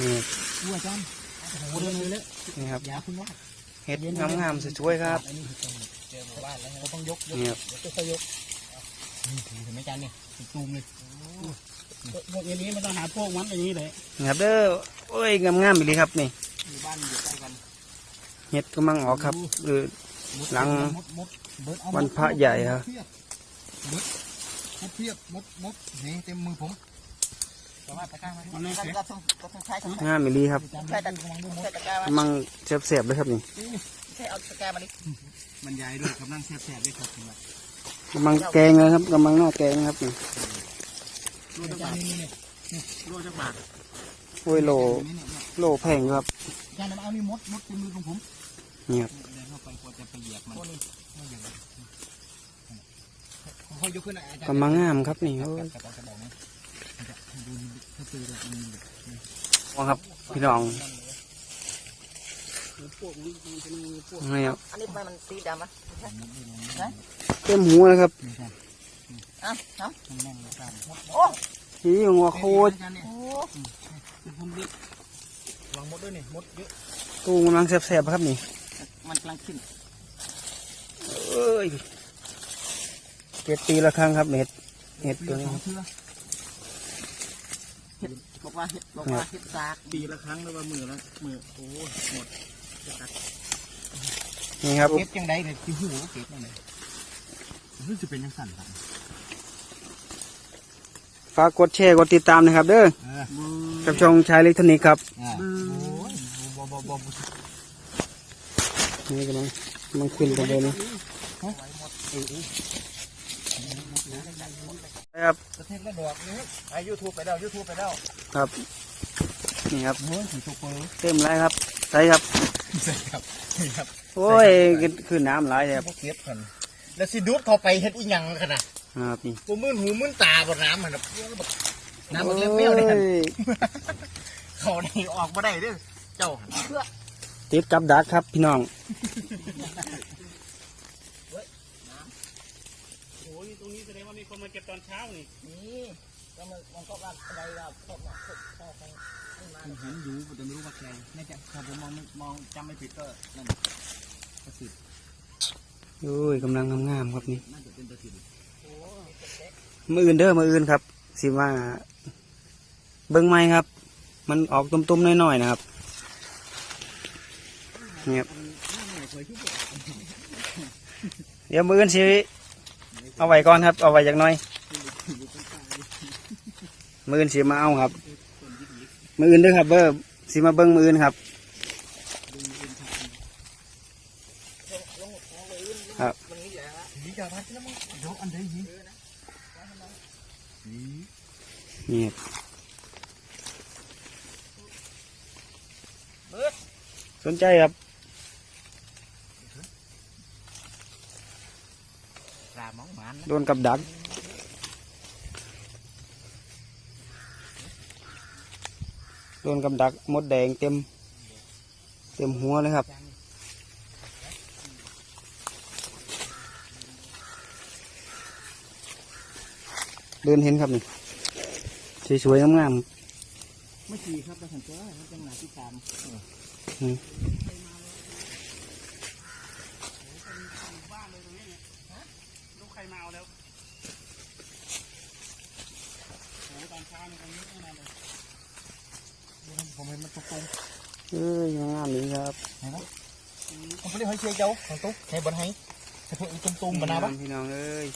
นี่อ้วจันโอ้โหเดินเลยเลยนี่ครับยาคุณว่าเห็ดงามๆสวยๆครับอันนี้เจอหมู่บ้านแล้วเราต้องยกยกนี่ครับเดี๋ยวค่อยๆยกนี่เห็นไหมจันนี่ตูมเลยพวกอย่างนี้มันต้องหาพวกมันอย่างนี้เลยนี่ครับเด้อโอ้ยงามๆไปเลยครับนี่หมู่บ้านอยู่ใกล้กันเห็ดกำลังออกครับหรือมดหลังมดมดเบิดเอาวันพระใหญ่ครับเพียบเบิดมดเพียบมดมดนี่เต็มมือผม สามารถตะกร้าไหมมันไม่เสียก็ต้องก็ต้องใช้ทั้งงามไปเลยครับใช้ตะใช้ตะกร้ากำลังเสียบๆเลยครับนี่ใช้เอาตะกร้ามาดิมันใหญ่ด้วยกำลังแซ่บๆด้วยครับคุณว่ากำลังแกงเลยครับกำลังหน้าแกงครับนี่โลจักบาทนี่นี่นี่โลจักบาทโอ้ยโลนี่เนี่ยเนี่ยโลแพงอยู่ครับจานน้ำเอานี่มดมดเต็มมือของผมนี่ครับเดินเข้าไปกลัวจะไปเหยียบมันไม่เหยียบค่อยยกขึ้นนะอาจารย์กำลังงามครับนี่โอ้ยกระบอกกระบอกนะมันจะดู ถ้าเจอแบบมันแบบมองครับพี่น้องพวกนี้มันจะมีพวกนี่ครับอันนี้ทำไมมันสีดำอะเต็มหัวเลยครับนี่ครับอ้าวน้มันแน่นเลยครับำโอ้นี่หัวโคตรโหผมดิวางมดด้วยนี่มดเยอะตู้กำลังแสบๆครับนี่ มันกำลังขึ้นเอ้ยเจ็ดปีละครั้งครับเห็ดเห็ดตัวนี้ เชื่อบอกว่าเห็ดบอกว่าเห็ดสากปีละครั้งหรือว่ามือละมือโอ้หมดนี่ครับเก็บยังไงเนี่ยที่หูเก็บยังไงรู้สึกเป็นยังสั่นครับฝากกดแชร์กดติดตามนะครับ เด้อเออกับช่องชายอิเล็กทรอนิกส์ครับอ่าโอ้ยบ่บ่บ่บ่นี่กำลังกำลังขึ้นกันเลยนี่ ครับกระเทศและดอกนี่ไอ้ยูทูบไปแล้วยูทูบไปแล้วครับ นี่ครับโอ้ยถือตัวเปอร์เต็มไรครับใส่ครับใช่ครับนี่ครับโอ้ยขึ้นน้ำหลายเลยครับพวกเก็บกันแล้วสิดูดเข้าไปเฮ็ดอีหยังขนาดครับนี่บ่มื่นหูมื่นตาบ่น้ำมันแบบน้ำมันเลี้ยงเปี้ยวเนี่ยโอ้ยเขานี่ออกมาได้เด้อเจ้าหั่นติดกับดักครับพี่น้อง โอ้ยตรงนี้แสดงว่ามีคนมาเก็บตอนเช้านี่นี่ก็มันมันก็ว่าอะไรเราพบเนาะพบพบกันขึ้นมาเห็นอยู่แต่ไม่รู้ว่าใครน่าจะถ้าผมมองมองจำไม่ผิดก็นั่นประสิทธิ์โอ้ยกำลังงามๆครับนี่น่าจะเป็นประสิทธิ์มืออื่นเด้อมืออื่นครับ สิว่า เบิ้งไม้ครับ มันออกตุ่มๆน้อยๆนะครับนี่ครับเดี๋ยวมืออื่นสิ เอาไว้ก่อนครับ เอาไว้จากหน้อย มืออื่นสิมาเอาครับ มืออื่นด้อครับ เบอร์สิมาเบิ้งมืออื่นครับ ครับผีจะพัดแล้วมั้งเดี๋ยวอันใดหีนี่ครับสนใจครับ ปลามองหมัน โดนกับดัก โดนกับดักมดแดงเต็ม เต็มหัวเลยครับ เดินเห็นครับนี่สวยๆงามไม่ขี่ครับแต่ฉันเจอมันเป็นหนาที่สาม ๆอืม ลูกใครมาเอาแล้วโอ้ตอนเช้านี่ตรงนี้ไม่มาเลยผมเห็นมันตรง เอ้ยงาม นี่ครับๆเห็นไหมผมไม่ได้ให้เชียร์เจ้าของตุ๊กให้บนให้แต่พวกอีตุ้มๆบนน้ำปะพี่น้องเอ้ย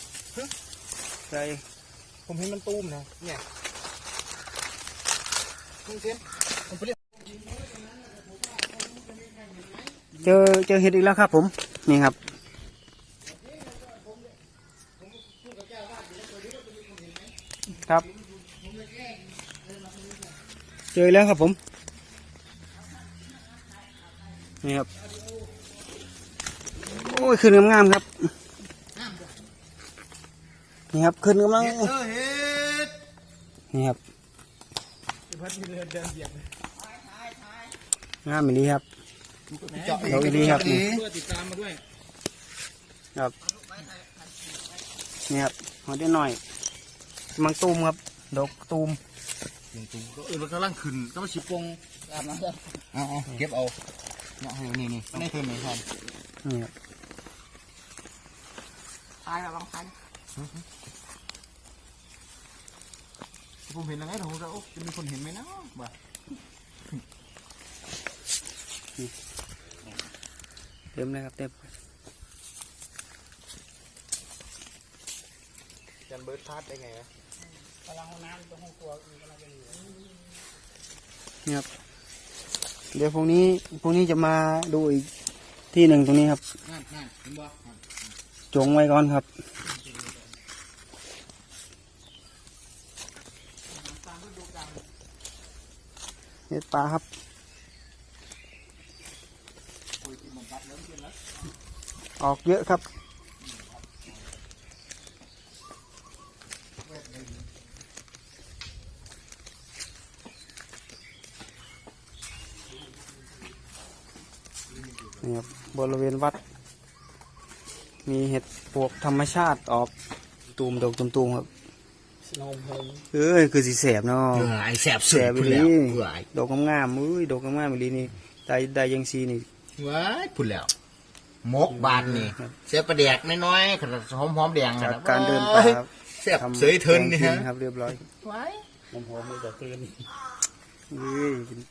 ใส่ผมเห็นมันตุ้มนะเนี่ยตุ้มเส้นผมไปเรียกเจอเจอเห็ดอีกแล้วครับ ผมนี่ครับครับ เจอแล้วครับผม นี่ครับ โอ้ยขึ้นงามๆครับ นี่ครับขึ้นกำลังเออเฮ็ดนี่ครับพัดมีเรือเดินเหยียบงามอีดีครับเจาะดอกดีครับนี่เพื่อติดตามมาด้วยครับนี่ครับหอได้หน่อยมังตูมครับดอกตูมยิงตูก็เออมันกำลังขึ้นก็มาชิปงอาบน้ำเลยเอาเอาเก็บเอา เนี่ยให้นี่นี่ไม่ได้เพิ่มไหมครับนี่ครับตายระวังพันผมเห็นยังไงผมจะโอ้จะมีคนเห็นไหมนะบ่าเต็มเลยครับเต็มจันเบิร์ดพลาดได้ไงอะกำลังห้องน้ำตรงห้องครัวมีกำลังจะอยู่นี่ครับ เดี๋ยวพรุ่งนี้พรุ่งนี้จะมาดูอีกที่หนึ่งตรงนี้ครับนั่นนั่นเห็นบ่จงไว้ก่อนครับเห็ดปลาครับออกเยอะครับ นี่ครับบริเวณวัด มีเห็ดปวกธรรมชาติออกตูมดอกตูมๆครับสโนว์โฮมเอ้ยคือสีแสบเนาะเออไอแสบแสสุดบไปพุ่นเลแล้วยเผื่อไอดอกงามๆอุ้ยดอกงามๆไปเลยนี่ได้ได้ยังซีนี่ว้ายพุ่นแล้วมกบานนี่เสียประเดียกน้อยๆขนาดหอมหอมๆแดงจากนะการเดินป่าครับแสบเสยเทินนี่แกงฮะกิครับเรียบร้อยไว้ผมหอมมือกับคืนเอ้ย